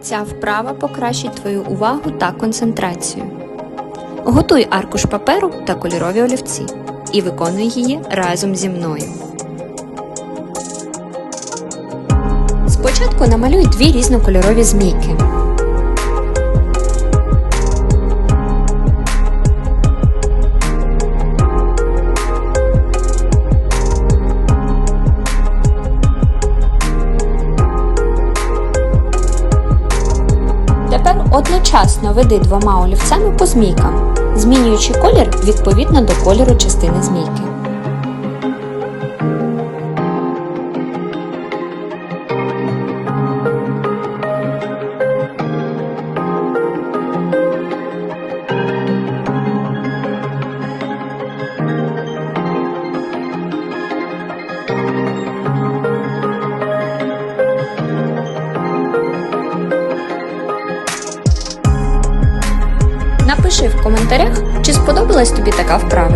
Ця вправа покращить твою увагу та концентрацію. Готуй аркуш паперу та кольорові олівці і виконуй її разом зі мною. Спочатку намалюй дві різнокольорові змійки. Тепер одночасно веди двома олівцями по змійкам, змінюючи колір відповідно до кольору частини змійки. Напиши в коментарях, чи сподобалась тобі така вправа.